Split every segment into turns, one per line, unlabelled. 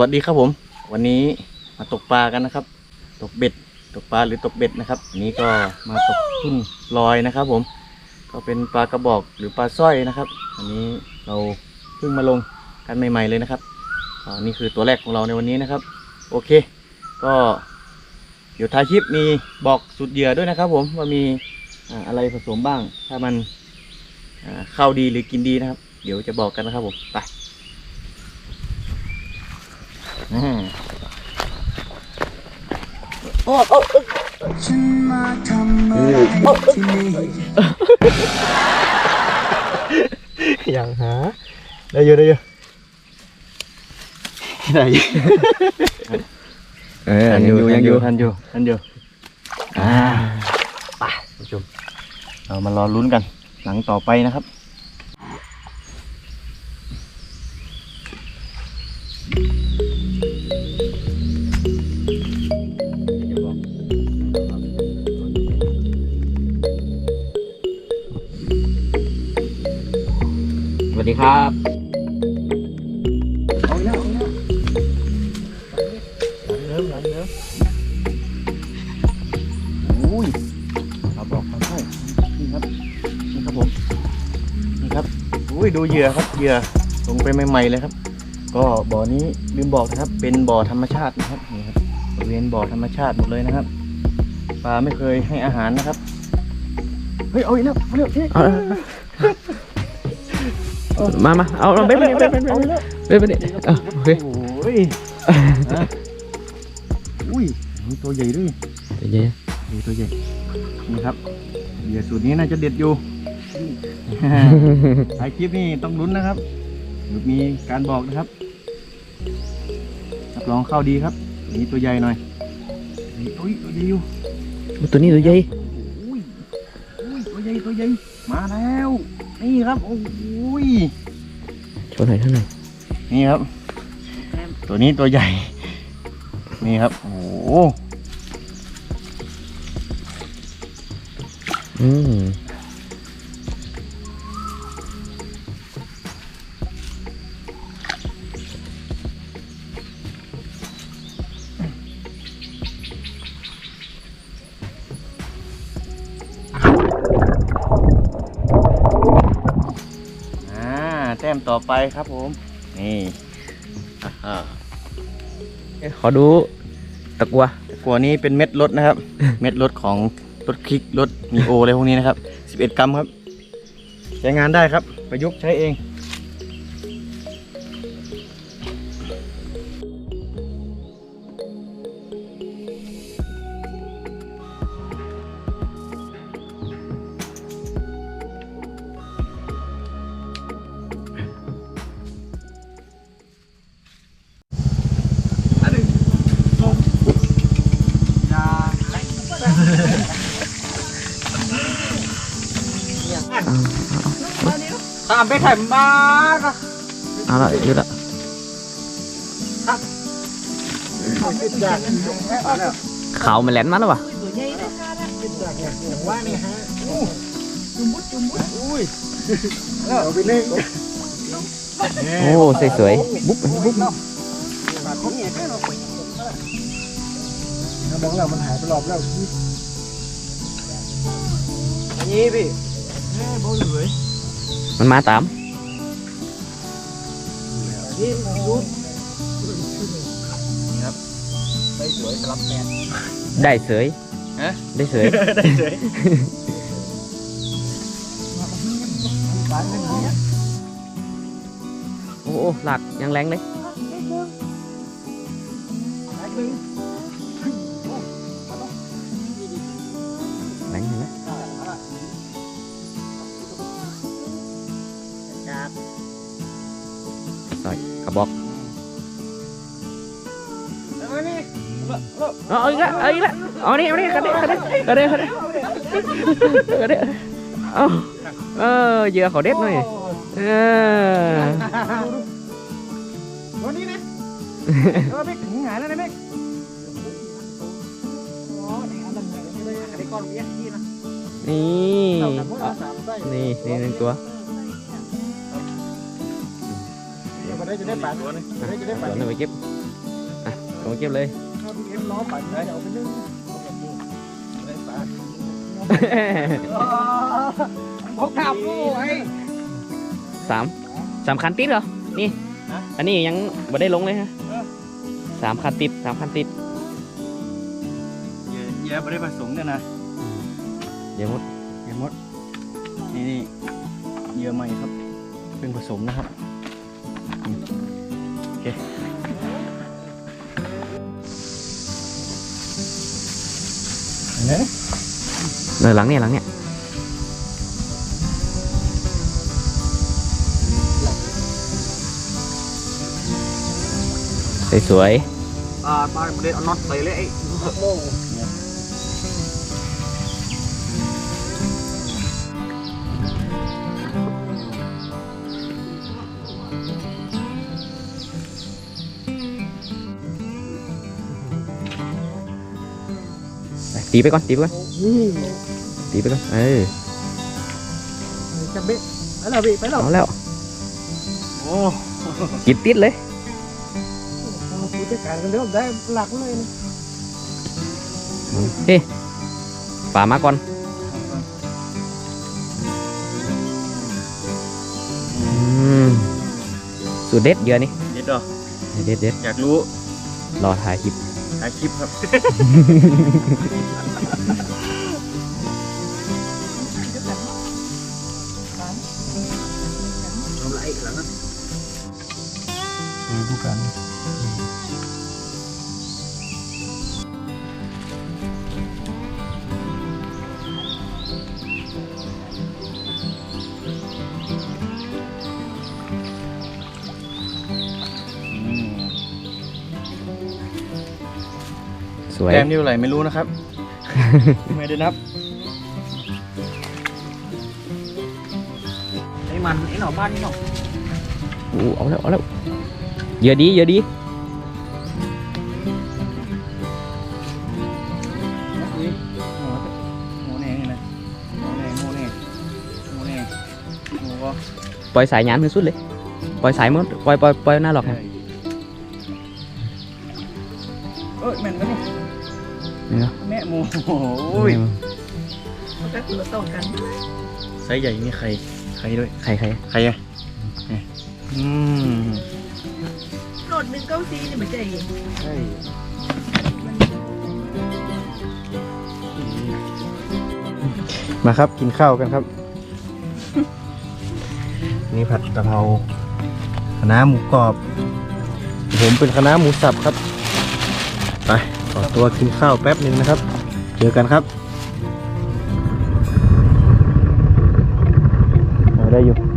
วัสดีครับผม วันนี้มาตกปลากันนะครับ ตกเบ็ด ตกปลาหรือตกเบ็ดนะครับนี้ก็มาตกทุ่นลอยนะครับ ผม ก็เป็นปลากระบอกหรือปลาสร้อยนะครับอันนี้เราเพิ่งมาลงกันใหม่ ๆเลยนะครับอนี่คือตัวแรกของเราในวันนี้นะครับ โอเค ก็เดี๋ยวท้ายคลิปมีบอกสูตรเหยื่อด้วยนะครับ ผมว่ามีอะไรผสมบ้าง ถ้ามันเข้าดีหรือกินดีนะครับ เดี๋ยวจะบอกกันนะครับผมไป
ฉันมาทำอะไรที่นี่
ยังหาได้อยู่ได้อยู่ได้อยู่
เออยังอยู่ยังอยู่
ทันอยู่ทันอยู่อ่าไปผู้ชมเรามารอลุ้นกัน หลังต่อไปนะครับ
ดู
เหยื่อครับเหยื่อลงไปใหม่ๆเลยครับ ก็บ่อนี้ลืมบอกนะครับ เป็นบ่อธรรมชาตินะครับนี่ครับบริเวณบ่อธรรมชาติหมดเลยนะครับปลาไม่เคยให้อาหารนะครับเฮ้ยเอาอีกแล้วเอาเร็วพี่
เอามามาเอาเอาเบ็ดไปนี่เบ็ดไปนี่
เอาอีกแล้ว
เบ็ดไปนี่เอาโอเค
โอ้ยฮะอุ้ยมีตัวใหญ่ด้วย
เดี๋ยว
ดูตัวใหญ่นี่ครับเหยื่อสูตรนี้น่าจะเด็ดอยู่ ถ่ายคลิปนี่ต้องลุ้นนะครับหรือมีการบอกนะครับรับรองเข้าดีครับอันนี้ตัวใหญ่หน่อยนี่อุ้ยตัวใหญ่อยู่
ๆตัวนี้ตัวใหญ่
อุ้ยอุ้ยตัวใหญ่ตัวใหญ่มาแล้วนี่ครับโอ้ย
โชว์หน่อยเท่าหน่อย
นี่ครับ ตัวนี้ตัวใหญ่ นี่ครับโอ้โห
อืม
อไปครับผม นี่อ่า
ขอดูตะกัว
กัวนี้เป็นเม็ดรถนะครับ เม็ดรถของรถคลิกรถมีโออะไรพวกนี้นะครับ 11 กรัมครับ ใช้งานได้ครับ ประยุกต์ใช้เอง
ตามไปถ่ายมาก็
เอาละอยู่ละเขามันแหลนมาแล้ ววะ
ว่านี่ฮะ
เอาไปนึ่ง
โใส
อย
กระบอกเอาอีกแล้วเอาอีกแล้วเอานี่เอานี่กระเดะกระเดะกระเดะกระเดะกระเดะเอาเออเหยื่อเขาเด็ดหน่อยเออ
วันนี้นะเออเบ๊กหงายแล้วนะเบกนี่นี่นี่
หนึ่งตัว
ได้จะได้ปลาตัวนึงจะได้ปลา
เดี๋ยวเราไปเก็บอะลงไปเก็บเลย
เอ็มล้อปั่นได้เอาไปนึ่งได้ปลาพกขับกูไอ้
สามสามคันติดเหรอ นี่
ฮะ
อันนี้ยังไม่ได้ลงเลยฮะ
เออ
สามคันติดสามคันติด
เหยื่อเหยื่อไม่ได้ผสมเนี่ยนะ
เดี๋ยวมด
เหยื่อมดนี่นี่เหยื่อใหม่ครับ เป็นผสมนะครับอืม โอเคเห็นไหม
เลยหลังเนี่ยหลังเนี่ยสวย
อ่าปลาเด็ดเอาน็อตใส่เลยไอ้โม่เตี
ไปก่อนตีไปก่อนตีไปก่อนเออ
จะเบ็ดไปแล้วพี่ไปแล้ว
เอาแล้ว
โอ้
กินติดเลย
ผู้จัดการกันเริ่มได้หลักเลยนะ
เฮ้ป่ามาก่อนอืมสูตรเด็ดเยอะนี่
เด็ดเหรอ
เด็ดเด็ด
อยากรู้
รอถ่ายคลิป
ถ่ายคลิปครับทำไรอีกแล้วนะดูกัน
วย
แต้มนิ้วไหลไม่รู้นะครับ ไม่ได้นับไอ้มันไอ้หน่อบ้านนี่หน่อ
อู้เอาแล้วเอาแล้วเยอะดีเยอะดี
อุ้ยหมูหมูแน่นี่นะหมูแน่หมูแน่หมูแน่หมูก็
ปล่อยสายยานขึ้นสุดเลย ปล่อยสายมันปล่อยปล่อยปล่อยหน้าหลอก
ใช่
นะ
นาะแม่หมูโอ้ย
มันก็คือส่งกัน
ไซส์ใหญ่มีไข่ไข่ด้วย
ใครใคร
ไข่ไงนี่อืม
โหลดหนึ่งเก้าซีเนี่ยมันจะเห็น
ใช่มาครับกินข้าวกันครับ นี่ผัดกะเพราคณะน้าหมูกรอบ ผมเป็นคณะน้าหมูสับครับ ไปขอตัวกินข้าวแป๊บหนึ่งนะครับ เจอกันครับเอาได้อยู่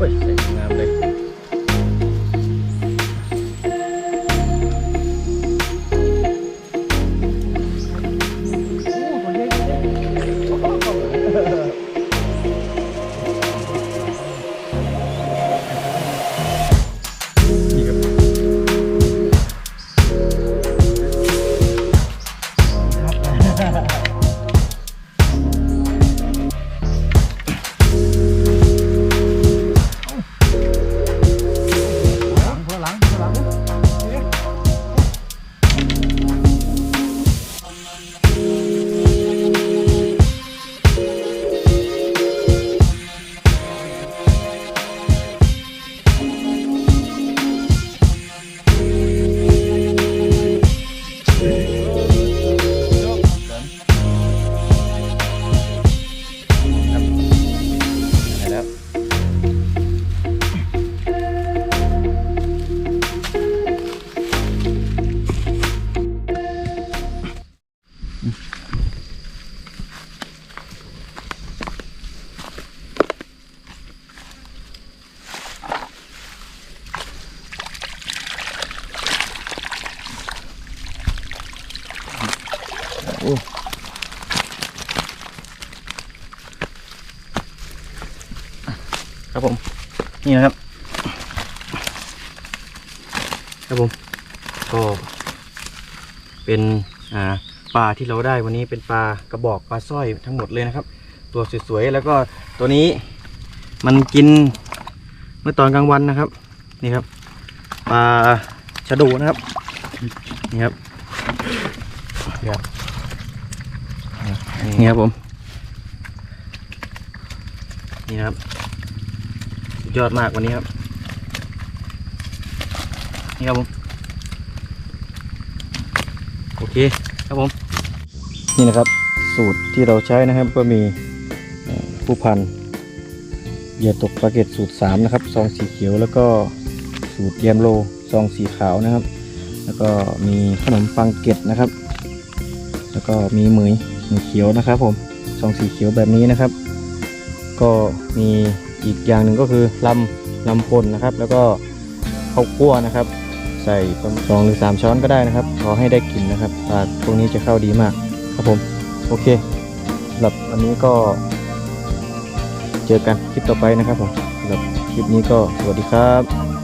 เนี่นะครับ ครับผมก็เป็นอ่าปลาที่เราได้วันนี้เป็นปลากระบอกปลาสร้อยทั้งหมดเลยนะครับ ตัวสวยๆแล้วก็ตัวนี้มันกินเมื่อตอนกลางวันนะครับ นี่ครับปลาชะโดูนะครับนี่ครับนี่ครับผมนี่ครับ ดยอดมากวันนี้ครับ นี่ครับผม โอเคครับผม นี่นะครับ สูตรที่เราใช้นะครับก็มีผู้พันเหยื่อตกปลาเก็ตสูตร 3 นะครับซองสีเขียวแล้วก็สูตรเยมโลซองสีขาวนะครับ แล้วก็มีขนมปังเก็ตนะครับ แล้วก็มีเหมยเหมยเขียวนะครับผมซองสีเขียวแบบนี้นะครับ ก็มี อีกอย่างหนึ่งก็คือลำลำพลนะครับ แล้วก็ข้าวคั่วนะครับ ใส่ประมาณสองหรือสามช้อนก็ได้นะครับขอให้ได้กลิ่นนะครับปลาพวกนี้จะเข้าดีมากครับผมโอเคสำหรับวันนี้ก็ เจอกันคลิปต่อไปนะครับผมสำหรับคลิปนี้ก็สวัสดีครับ